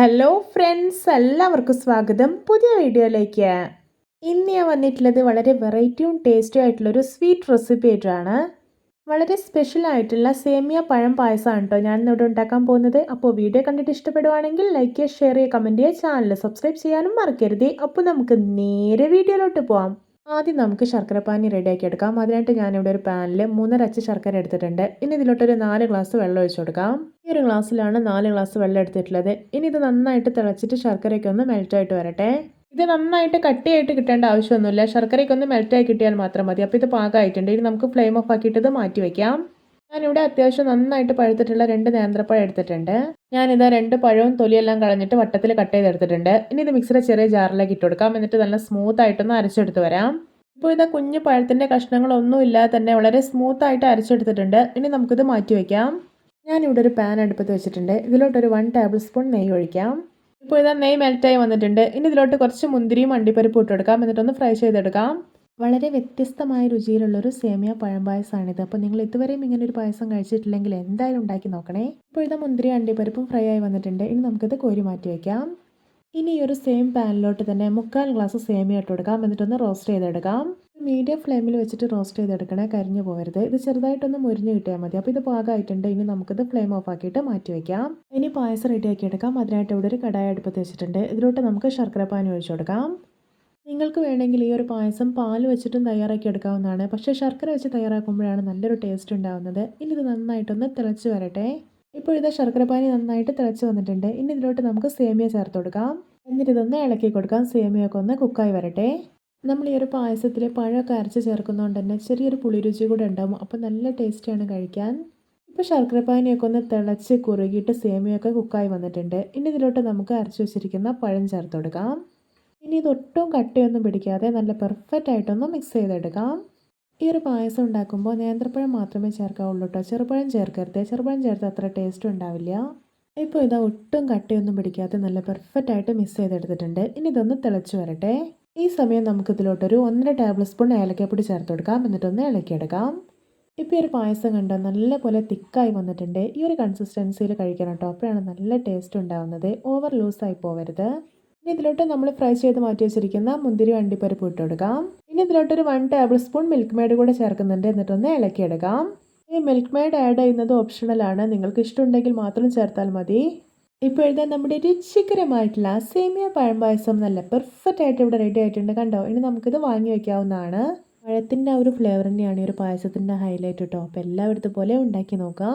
Hello friends എല്ലാവർക്കും സ്വാഗതം. പുതിയ വീഡിയോയിലേക്ക്. ഇന്ന് ഞാൻ വന്നിട്ടുള്ളത് വളരെ വെറൈറ്റിയും ടേസ്റ്റും ആയിട്ടുള്ളൊരു സ്വീറ്റ് റെസിപ്പി ആയിട്ടാണ്. വളരെ സ്പെഷ്യൽ ആയിട്ടുള്ള സേമിയ പഴം പായസമാണ് കേട്ടോ ഞാൻ ഇന്നിവിടെ ഉണ്ടാക്കാൻ പോകുന്നത്. അപ്പോൾ വീഡിയോ കണ്ടിട്ട് ഇഷ്ടപ്പെടുവാണെങ്കിൽ ലൈക്ക് ചെയ്യുക ഷെയർ ചെയ്യുക കമന്റ് ചെയ്യുക ചാനൽ സബ്സ്ക്രൈബ് ചെയ്യാനും മറക്കരുത്. അപ്പോൾ നമുക്ക് നേരെ വീഡിയോയിലോട്ട് പോവാം. ആദ്യം നമുക്ക് ശർക്കരപ്പാനി റെഡിയാക്കി എടുക്കാം അതിനായിട്ട് ഞാനിവിടെ ഒരു പാനിൽ മൂന്നര അച്ച് ശർക്കര എടുത്തിട്ടുണ്ട്. ഇനി ഇതിലോട്ടൊരു നാല് ഗ്ലാസ് വെള്ളം ഒഴിച്ചു കൊടുക്കാം. ഈ ഒരു ഗ്ലാസ്സിലാണ് നാല് ഗ്ലാസ് വെള്ളം എടുത്തിട്ടുള്ളത്. ഇനി ഇത് നന്നായിട്ട് തിളച്ചിട്ട് ശർക്കരയ്ക്ക് ഒന്ന് മെൽറ്റായിട്ട് വരട്ടെ. ഇത് നന്നായിട്ട് കട്ടിയായിട്ട് കിട്ടേണ്ട ആവശ്യമൊന്നുമില്ല. ശർക്കരയ്ക്ക് ഒന്ന് മെൽറ്റായി കിട്ടിയാൽ മാത്രം മതി. അപ്പോൾ ഇത് പാകമായിട്ടുണ്ട്. ഇനി നമുക്ക് ഫ്ലെയിം ഓഫ് ആക്കിയിട്ട് ഇത് മാറ്റി വയ്ക്കാം ഞാനിവിടെ അത്യാവശ്യം നന്നായിട്ട് പഴുത്തിട്ടുള്ള രണ്ട് നേന്ത്രപ്പഴം എടുത്തിട്ടുണ്ട്. ഞാനിതാ രണ്ട് പഴവും തൊലിയെല്ലാം കളഞ്ഞിട്ട് വട്ടത്തിൽ കട്ട് ചെയ്തെടുത്തിട്ടുണ്ട്. ഇനി ഇത് മിക്സിയുടെ ചെറിയ ജാറിലേക്ക് ഇട്ട് കൊടുക്കാം. എന്നിട്ട് നല്ല സ്മൂത്ത് ആയിട്ടൊന്ന് അരച്ചെടുത്ത് വരാം. ഇപ്പോൾ ഇതാ കുഞ്ഞു പഴത്തിന്റെ കഷ്ണങ്ങളൊന്നും ഇല്ലാതെ തന്നെ വളരെ സ്മൂത്ത് ആയിട്ട് അരച്ചെടുത്തിട്ടുണ്ട്. ഇനി നമുക്കിത് മാറ്റി വയ്ക്കാം ഞാനിവിടെ ഒരു പാൻ അടുപ്പത്ത് വെച്ചിട്ടുണ്ട്. ഇതിലോട്ടൊരു വൺ ടേബിൾ സ്പൂൺ നെയ്യ് ഒഴിക്കാം. ഇപ്പോൾ ഇതാ നെയ്യ് മെൽറ്റായി വന്നിട്ടുണ്ട്. ഇനി ഇതിലോട്ട് കുറച്ച് മുന്തിരിയും അണ്ടിപ്പരിപ്പും ഇട്ടെടുക്കാം എന്നിട്ടൊന്ന് ഫ്രൈ ചെയ്തെടുക്കാം. വളരെ വ്യത്യസ്തമായ രുചിയിലുള്ളൊരു സേമിയ പഴം പായസമാണിത് അപ്പോൾ നിങ്ങൾ ഇതുവരെയും ഇങ്ങനെ ഒരു പായസം കഴിച്ചിട്ടില്ലെങ്കിൽ എന്തായാലും ഉണ്ടാക്കി നോക്കണേ. ഇപ്പോഴത്തെ മുന്തിരി അണ്ടിപ്പരിപ്പും ഫ്രൈ ആയി വന്നിട്ടുണ്ട്. ഇനി നമുക്കിത് കോരി മാറ്റി വയ്ക്കാം ഇനി ഈ ഒരു സെയിം പാനിലോട്ട് തന്നെ മുക്കാൽ ഗ്ലാസ് സേമിയ ഇട്ട് കൊടുക്കാം. എന്നിട്ടൊന്ന് റോസ്റ്റ് ചെയ്തെടുക്കാം. മീഡിയം ഫ്ലെയിമിൽ വെച്ചിട്ട് റോസ്റ്റ് ചെയ്തെടുക്കണേ. കരിഞ്ഞു പോകരുത്. ഇത് ചെറുതായിട്ടൊന്ന് മുരിഞ്ഞ് കിട്ടിയാൽ മതി. അപ്പോൾ ഇത് പാകമായിട്ടുണ്ട്. ഇനി നമുക്കിത് ഫ്ലെയിം ഓഫ് ആക്കിയിട്ട് മാറ്റി വയ്ക്കാം ഇനി പായസം റെഡിയാക്കി എടുക്കാം. അതിനായിട്ട് ഇവിടെ ഒരു കടായ അടുപ്പത്ത് വെച്ചിട്ടുണ്ട്. ഇതിലോട്ട് നമുക്ക് ശർക്കര പാനി ഒഴിച്ചു കൊടുക്കാം. നിങ്ങൾക്ക് വേണമെങ്കിൽ ഈ ഒരു പായസം പാൽ വെച്ചിട്ടും തയ്യാറാക്കി എടുക്കാവുന്നതാണ്. പക്ഷേ ശർക്കര വെച്ച് തയ്യാറാക്കുമ്പോഴാണ് നല്ലൊരു ടേസ്റ്റ് ഉണ്ടാകുന്നത് ഇനി ഇത് നന്നായിട്ടൊന്ന് തിളച്ച് വരട്ടെ. ഇപ്പോൾ ഇത് ശർക്കരപ്പാനി നന്നായിട്ട് തിളച്ച് വന്നിട്ടുണ്ട്. ഇനി ഇതിലോട്ട് നമുക്ക് സേമിയ ചേർത്ത് കൊടുക്കാം. എന്നിട്ട് ഇതൊന്ന് ഇളക്കി കൊടുക്കാം. സേമിയൊക്കെ ഒന്ന് കുക്കായി വരട്ടെ. നമ്മൾ ഈ ഒരു പായസത്തിൽ പഴമൊക്കെ അരച്ച് ചേർക്കുന്നതുകൊണ്ട് തന്നെ ചെറിയൊരു പുളിരുചി കൂടെ ഉണ്ടാകും അപ്പോൾ നല്ല ടേസ്റ്റാണ് കഴിക്കാൻ. ഇപ്പോൾ ശർക്കരപ്പാനിയൊക്കെ ഒന്ന് തിളച്ച് കുറുകിയിട്ട് സേമിയൊക്കെ കുക്കായി വന്നിട്ടുണ്ട്. ഇനി ഇതിലോട്ട് നമുക്ക് അരച്ച് വെച്ചിരിക്കുന്ന പഴം ചേർത്ത് കൊടുക്കാം. ഇനി ഇതൊട്ടും കട്ടയൊന്നും പിടിക്കാതെ നല്ല പെർഫെക്റ്റ് ആയിട്ടൊന്ന് മിക്സ് ചെയ്തെടുക്കാം. ഈ ഒരു പായസം ഉണ്ടാക്കുമ്പോൾ നേന്ത്രപ്പഴം മാത്രമേ ചേർക്കാവുള്ളൂ കേട്ടോ ചെറുപഴം ചേർക്കരുത്. ചെറുപഴം ചേർത്ത് അത്ര ടേസ്റ്റ് ഉണ്ടാവില്ല. ഇപ്പോൾ ഇതാ ഒട്ടും കട്ടയൊന്നും പിടിക്കാതെ നല്ല പെർഫെക്റ്റ് ആയിട്ട് മിക്സ് ചെയ്തെടുത്തിട്ടുണ്ട്. ഇനി ഇതൊന്ന് തിളച്ച് വരട്ടെ. ഈ സമയം നമുക്ക് ഇതിലോട്ടൊരു ഒന്നര ടേബിൾ സ്പൂൺ ഏലക്കപ്പൊടി ചേർത്ത് കൊടുക്കാം. എന്നിട്ടൊന്ന് ഇളക്കിയെടുക്കാം. ഇപ്പോൾ ഈ ഒരു പായസം കണ്ടോ നല്ല പോലെ തിക്കായി വന്നിട്ടുണ്ട്. ഈ ഒരു കൺസിസ്റ്റൻസിയിൽ കഴിക്കണം കേട്ടോ അപ്പോഴാണ് നല്ല ടേസ്റ്റ് ഉണ്ടാവുന്നത്. ഓവർ ലൂസായി പോവരുത്. ഇനി ഇതിലോട്ട് നമ്മൾ ഫ്രൈ ചെയ്ത് മാറ്റി വെച്ചിരിക്കുന്ന മുന്തിരി വണ്ടിപ്പരിപ്പ് ഇട്ട് കൊടുക്കാം ഇനി ഇതിലോട്ട് ഒരു one tablespoon Milkmaid കൂടെ ചേർക്കുന്നുണ്ട്. എന്നിട്ടൊന്ന് ഇളക്കിയെടുക്കാം. ഈ മിൽക്ക് മെയ്ഡ് ആഡ് ചെയ്യുന്നത് ഓപ്ഷണലാണ് നിങ്ങൾക്ക് ഇഷ്ടമുണ്ടെങ്കിൽ മാത്രം ചേർത്താൽ മതി. ഇപ്പോഴത്തെ നമ്മുടെ രുചികരമായിട്ടുള്ള സേമിയ പഴം പായസം നല്ല പെർഫെക്റ്റ് ആയിട്ട് ഇവിടെ റെഡി ആയിട്ടുണ്ട്. കണ്ടോ? ഇനി നമുക്കിത് വാങ്ങി വയ്ക്കാവുന്നതാണ് പഴത്തിന്റെ ആ ഒരു ഫ്ലേവർ തന്നെയാണ് ഈ ഒരു പായസത്തിന്റെ ഹൈലൈറ്റ് കേട്ടോ അപ്പോൾ എല്ലാവരും പോലെ ഉണ്ടാക്കി നോക്കാം.